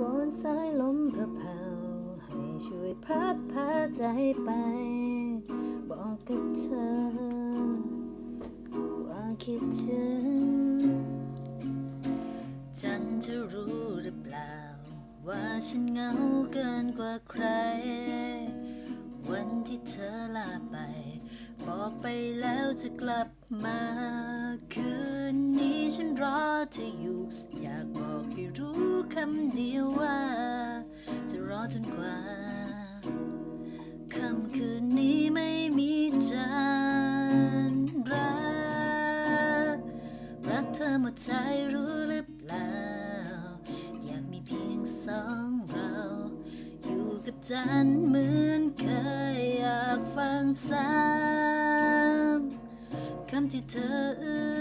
วอนสายลมเผ่าๆให้ช่วยพัดพาใจไป บอกกับเธอ ว่าคิดถึงฉันจะรู้หรือเปล่า ว่าฉันเหงาเกินกว่าใคร วันที่เธอลาไป บอกไปแล้วจะกลับมาคืนนี้ฉันรอเธออยู่ อยากบอกให้รู้ คำเดียวว่า จะรอจนกว่าค่ำคืนนี้ไม่มีจันทร์รักรักเธอหมดใจรู้หรือเปล่า อยากมีเพียงสองเรา อยู่กับจันทร์เหมือนเคยอยากฟังซ้ำคำที่เธอเอื้อ